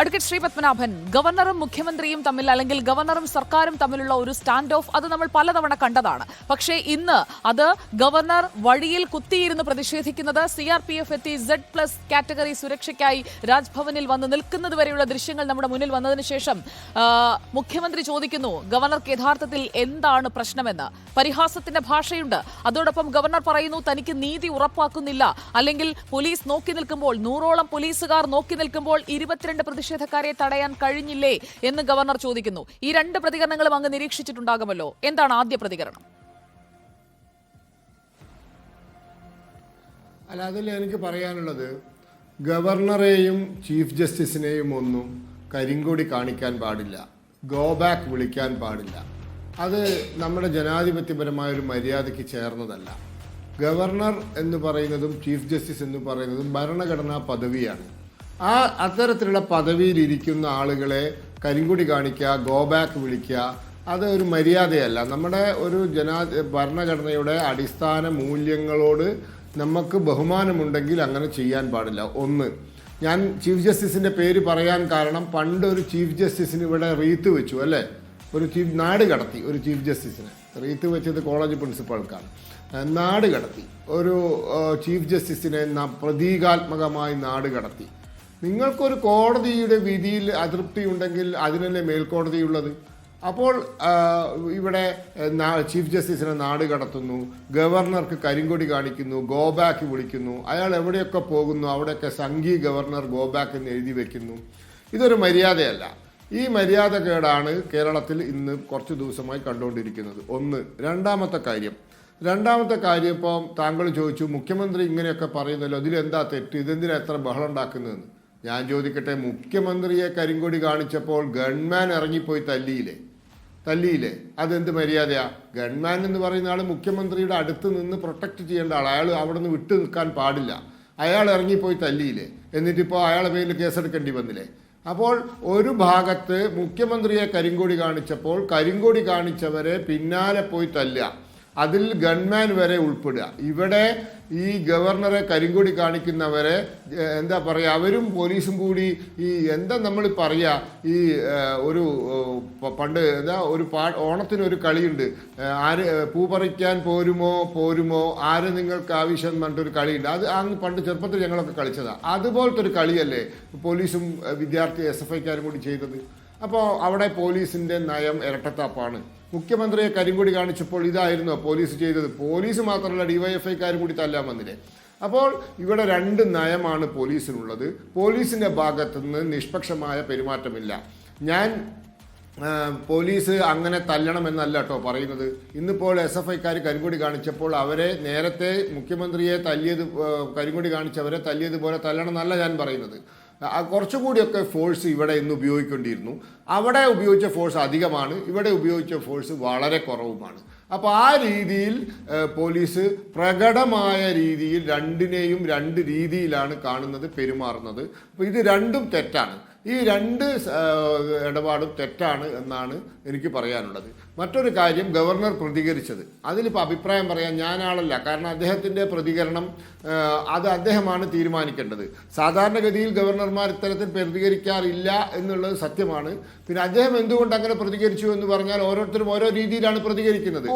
Advocate Shri Padmanabhan ഗവർണറും മുഖ്യമന്ത്രിയും തമ്മിൽ അല്ലെങ്കിൽ ഗവർണറും സർക്കാരും തമ്മിലുള്ള ഒരു സ്റ്റാൻഡ് ഓഫ് അത് നമ്മൾ പലതവണ കണ്ടതാണ്. പക്ഷേ ഇന്ന് അത് ഗവർണർ വഴിയിൽ കുത്തിയിരുന്ന് പ്രതിഷേധിക്കുന്നത് സി ആർ പി എഫ് എത്തി സെഡ് പ്ലസ് കാറ്റഗറി സുരക്ഷയ്ക്കായി രാജ്ഭവനിൽ വന്ന് നിൽക്കുന്നത് വരെയുള്ള ദൃശ്യങ്ങൾ നമ്മുടെ മുന്നിൽ വന്നതിന് ശേഷം മുഖ്യമന്ത്രി ചോദിക്കുന്നു ഗവർണർക്ക് യഥാർത്ഥത്തിൽ എന്താണ് പ്രശ്നമെന്ന്? പരിഹാസത്തിന്റെ ഭാഷയുണ്ട്. അതോടൊപ്പം ഗവർണർ പറയുന്നു തനിക്ക് നീതി ഉറപ്പാക്കുന്നില്ല. അല്ലെങ്കിൽ പോലീസ് നോക്കി നിൽക്കുമ്പോൾ നൂറോളം പോലീസുകാർ നോക്കി നിൽക്കുമ്പോൾ ഇരുപത്തിരണ്ട് പ്രതിഷേധക്കാരെ തടയാൻ കഴിഞ്ഞില്ലേ എന്ന് ഗവർണർ ചോദിക്കുന്നു. ഈ രണ്ട് പ്രതികരണങ്ങളും അങ്ങ് നിരീക്ഷിച്ചിട്ടുണ്ടാകുമല്ലോ. എന്താണ് ആദ്യ പ്രതികരണം? അല്ല അതിൽ എനിക്ക് പറയാനുള്ളത്. ഗവർണറെയും ചീഫ് ജസ്റ്റിസിനെയും ഒന്നും കരിങ്കൊടി കാണിക്കാൻ പാടില്ല. ഗോ ബാക്ക് വിളിക്കാൻ പാടില്ല. അത് നമ്മുടെ ജനാധിപത്യപരമായ ഒരു മര്യാദയ്ക്ക് ചേർന്നതല്ല. ഗവർണർ എന്ന് പറയുന്നതും ചീഫ് ജസ്റ്റിസ് എന്ന് പറയുന്നതും ഭരണഘടനാ പദവിയാണ്. ആ അത്തരത്തിലുള്ള പദവിയിലിരിക്കുന്ന ആളുകളെ കരിങ്കുടി കാണിക്കുക ഗോ ബാക്ക് വിളിക്കുക അത് ഒരു മര്യാദയല്ല. നമ്മുടെ ഒരു ജനാ ഭരണഘടനയുടെ അടിസ്ഥാന മൂല്യങ്ങളോട് നമുക്ക് ബഹുമാനമുണ്ടെങ്കിൽ അങ്ങനെ ചെയ്യാൻ പാടില്ല. ഒന്ന് ഞാൻ ചീഫ് ജസ്റ്റിസിന്റെ പേര് പറയാൻ കാരണം പണ്ട് ഒരു ചീഫ് ജസ്റ്റിസിന് ഇവിടെ റീത്ത് വെച്ചു അല്ലേ? ഒരു ചീഫ് നാട് കടത്തി ഒരു ചീഫ് ജസ്റ്റിസിനെ. റീത്ത് വെച്ചത് കോളേജ് പ്രിൻസിപ്പൾക്കാണ്. നാട് കടത്തി. ഒരു ചീഫ് ജസ്റ്റിസിനെ പ്രതീകാത്മകമായി നാട് കടത്തി. നിങ്ങൾക്കൊരു കോടതിയുടെ വിധിയിൽ അതൃപ്തി ഉണ്ടെങ്കിൽ അതിനല്ലേ മേൽക്കോടതിയുള്ളത്? അപ്പോൾ ഇവിടെ ചീഫ് ജസ്റ്റിസിനെ നാട് കടത്തുന്നു ഗവർണർക്ക് കരിങ്കൊടി കാണിക്കുന്നു ഗോ ബാക്ക് വിളിക്കുന്നു അയാൾ എവിടെയൊക്കെ പോകുന്നു അവിടെയൊക്കെ സംഘി ഗവർണർ ഗോ ബാക്ക് എന്ന് എഴുതി വെക്കുന്നു. ഇതൊരു മര്യാദയല്ല. ഈ മര്യാദകേടാണ് കേരളത്തിൽ ഇന്ന് കുറച്ച് ദിവസമായി കണ്ടുകൊണ്ടിരിക്കുന്നത്. ഒന്ന് രണ്ടാമത്തെ കാര്യം. രണ്ടാമത്തെ കാര്യം ഇപ്പം താങ്കൾ ചോദിച്ചു മുഖ്യമന്ത്രി ഇങ്ങനെയൊക്കെ പറയുന്നല്ലോ ഇതിലെന്താ തെറ്റ് ഇതെന്തിനാ എത്ര ബഹളം ഉണ്ടാക്കുന്നതെന്ന്? ഞാൻ ചോദിക്കട്ടെ മുഖ്യമന്ത്രിയെ കരിങ്കൊടി കാണിച്ചപ്പോൾ ഗൺമാൻ ഇറങ്ങിപ്പോയി തല്ലിയില്ലേ? തല്ലിയില്ലേ? അതെന്ത് മര്യാദയാ? ഗൺമാൻ എന്ന് പറയുന്ന ആൾ മുഖ്യമന്ത്രിയുടെ അടുത്ത് നിന്ന് പ്രൊട്ടക്ട് ചെയ്യേണ്ട ആൾ അയാൾ അവിടെ നിന്ന് വിട്ടു നിൽക്കാൻ പാടില്ല. അയാൾ ഇറങ്ങിപ്പോയി തല്ലിയില്ലേ? എന്നിട്ടിപ്പോൾ അയാളെ പേരിൽ കേസെടുക്കേണ്ടി വന്നില്ലേ? അപ്പോൾ ഒരു ഭാഗത്ത് മുഖ്യമന്ത്രിയെ കരിങ്കൊടി കാണിച്ചപ്പോൾ കരിങ്കൊടി കാണിച്ചവരെ പിന്നാലെ പോയി തല്ലുക. അതിൽ ഗൺമാൻ വരെ ഉൾപ്പെടുക. ഇവിടെ ഈ ഗവർണറെ കരിങ്കൊടി കാണിക്കുന്നവരെ എന്താ പറയുക അവരും പോലീസും കൂടി ഈ എന്താ നമ്മൾ പറയുക ഈ ഒരു പണ്ട് എന്താ ഒരു പാ ഓണത്തിന് ഒരു കളിയുണ്ട്. ആര് പൂ പറിക്കാൻ പോരുമോ പോരുമോ ആര് നിങ്ങൾക്ക് ആവശ്യം എന്ന് പറഞ്ഞിട്ടൊരു കളിയുണ്ട്. അത് അന്ന് പണ്ട് ചെറുപ്പത്തിൽ ഞങ്ങളൊക്കെ കളിച്ചതാണ് അതുപോലത്തെ ഒരു കളിയല്ലേ പോലീസും വിദ്യാർത്ഥി എസ് എഫ് ഐക്കാരും കൂടി ചെയ്തത്. അപ്പോൾ അവിടെ പോലീസിന്റെ നയം ഇരട്ടത്താപ്പാണ്. മുഖ്യമന്ത്രിയെ കരിങ്കൊടി കാണിച്ചപ്പോൾ ഇതായിരുന്നു പോലീസ് ചെയ്തത്. പോലീസ് മാത്രമല്ല ഡിവൈഎഫ്ഐക്കാരും കൂടി തല്ലാൻ വന്നില്ലേ. അപ്പോൾ ഇവിടെ രണ്ട് നയമാണ് പോലീസിനുള്ളത്. പോലീസിന്റെ ഭാഗത്ത് നിന്ന് നിഷ്പക്ഷമായ പെരുമാറ്റമില്ല. ഞാൻ പോലീസ് അങ്ങനെ തല്ലണമെന്നല്ല കേട്ടോ പറയുന്നത്. ഇന്നിപ്പോൾ എസ് എഫ് ഐക്കാർ കരിങ്കൊടി കാണിച്ചപ്പോൾ അവരെ നേരത്തെ മുഖ്യമന്ത്രിയെ തല്ലിയത് കരിങ്കൊടി കാണിച്ചവരെ തല്ലിയതുപോലെ തല്ലണം എന്നല്ല ഞാൻ പറയുന്നത്. കുറച്ചുകൂടിയൊക്കെ ഫോഴ്സ് ഇവിടെ ഇന്ന് ഉപയോഗിക്കേണ്ടിയിരുന്നു അവിടെ ഉപയോഗിച്ച ഫോഴ്സ് അധികമാണ് ഇവിടെ ഉപയോഗിച്ച ഫോഴ്സ് വളരെ കുറവുമാണ്. അപ്പോൾ ആ രീതിയിൽ പോലീസ് പ്രകടമായ രീതിയിൽ രണ്ടിനെയും രണ്ട് രീതിയിലാണ് കാണുന്നത് പെരുമാറുന്നത്. അപ്പോൾ ഇത് രണ്ടും തെറ്റാണ്. ഈ രണ്ട് ഇടപാടും തെറ്റാണ് എന്നാണ് എനിക്ക് പറയാനുള്ളത്. മറ്റൊരു കാര്യം ഗവർണർ പ്രതികരിച്ചത്. അതിലിപ്പോൾ അഭിപ്രായം പറയാൻ ഞാനാളല്ല. കാരണം അദ്ദേഹത്തിന്റെ പ്രതികരണം അത് അദ്ദേഹമാണ് തീരുമാനിക്കേണ്ടത്. സാധാരണഗതിയിൽ ഗവർണർമാർ ഇത്തരത്തിൽ പ്രതികരിക്കാറില്ല എന്നുള്ളത് സത്യമാണ്. പിന്നെ അദ്ദേഹം എന്തുകൊണ്ട് അങ്ങനെ പ്രതികരിച്ചു എന്ന് പറഞ്ഞാൽ ഓരോരുത്തരും ഓരോ രീതിയിലാണ് പ്രതികരിക്കുന്നത്.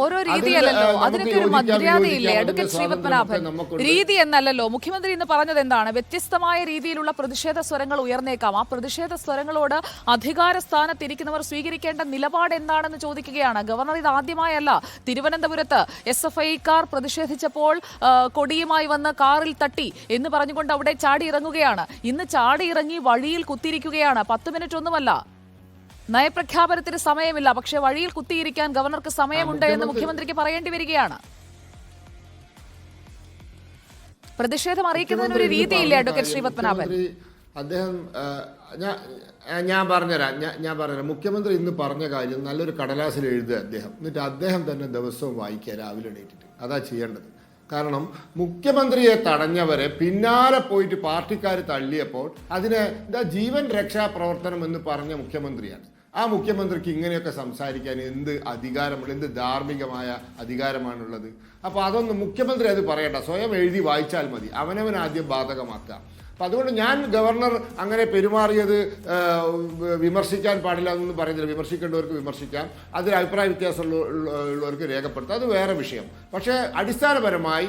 രീതി എന്നല്ലല്ലോ. മുഖ്യമന്ത്രി ഇന്ന് പറഞ്ഞത് എന്താണ്? വ്യത്യസ്തമായ രീതിയിലുള്ള പ്രതിഷേധ സ്വരങ്ങൾ ഉയർന്നേക്കാം. ആ പ്രതിഷേധ സ്വരങ്ങളോട് അധികാര സ്ഥാനത്തിരിക്കുന്നവർ സ്വീകരിക്കേണ്ട നിലപാട് എന്താണെന്ന് ചോദിക്കുകയാണ്. ഗവർണർ ഇത് ആദ്യമായല്ല തിരുവനന്തപുരത്ത് എസ് എഫ് ഐക്കാർ പ്രതിഷേധിച്ചപ്പോൾ കൊടിയുമായി വന്ന് കാറിൽ തട്ടി എന്ന് പറഞ്ഞുകൊണ്ട് അവിടെ ചാടി ഇറങ്ങുകയാണ് ഇന്ന് ചാടി ഇറങ്ങി വഴിയിൽ കുത്തിയിരിക്കുകയാണ്. പത്ത് മിനിറ്റ് ഒന്നുമല്ല. നയപ്രഖ്യാപനത്തിന് സമയമില്ല. പക്ഷേ വഴിയിൽ കുത്തിയിരിക്കാൻ ഗവർണർക്ക് സമയമുണ്ട് എന്ന് മുഖ്യമന്ത്രിക്ക് പറയേണ്ടി വരികയാണ്. പ്രതിഷേധം അറിയിക്കുന്നതിന് ഒരു രീതിയില്ലേ അഡ്വക്കേറ്റ് ശ്രീ കാര്യം, പത്മനാഭൻ മുഖ്യമന്ത്രി അദ്ദേഹം ഞാൻ ഞാൻ പറഞ്ഞുതരാം. ഞാൻ ഞാൻ പറഞ്ഞുതരാം. മുഖ്യമന്ത്രി ഇന്ന് പറഞ്ഞ കാര്യം നല്ലൊരു കടലാസിൽ എഴുതുക അദ്ദേഹം. എന്നിട്ട് അദ്ദേഹം തന്നെ ദിവസവും വായിക്കുക രാവിലെ എണീറ്റിട്ട്. അതാ ചെയ്യേണ്ടത്. കാരണം മുഖ്യമന്ത്രിയെ തടഞ്ഞവരെ പിന്നാലെ പോയിട്ട് പാർട്ടിക്കാർ തള്ളിയപ്പോൾ അതിനെ എന്താ ജീവൻ രക്ഷാ പ്രവർത്തനം എന്ന് പറഞ്ഞ മുഖ്യമന്ത്രിയാണ്. ആ മുഖ്യമന്ത്രിക്ക് ഇങ്ങനെയൊക്കെ സംസാരിക്കാൻ എന്ത് അധികാരമുള്ള എന്ത് ധാർമ്മികമായ അധികാരമാണുള്ളത്? അപ്പോൾ അതൊന്ന് മുഖ്യമന്ത്രി അത് പറയണ്ട. സ്വയം എഴുതി വായിച്ചാൽ മതി. അവനവൻ ആദ്യം ബാധകമാക്കുക അപ്പം അതുകൊണ്ട് ഞാൻ ഗവർണർ അങ്ങനെ പെരുമാറിയത് വിമർശിക്കാൻ പാടില്ല എന്നൊന്നും പറയുന്നില്ല. വിമർശിക്കേണ്ടവർക്ക് വിമർശിക്കാം. അതിൽ അഭിപ്രായ വ്യത്യാസമുള്ളവർക്ക് രേഖപ്പെടുത്താം. അത് വേറെ വിഷയം. പക്ഷേ അടിസ്ഥാനപരമായി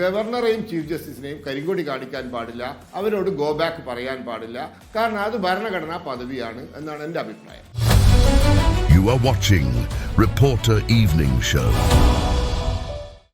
ഗവർണറെയും ചീഫ് ജസ്റ്റിസിനെയും കരിങ്കൊടി കാണിക്കാൻ പാടില്ല. അവരോട് ഗോ ബാക്ക് പറയാൻ പാടില്ല. കാരണം അത് ഭരണഘടനാ പദവിയാണ് എന്നാണ് എന്റെ അഭിപ്രായം. You are watching Reporter Evening Show.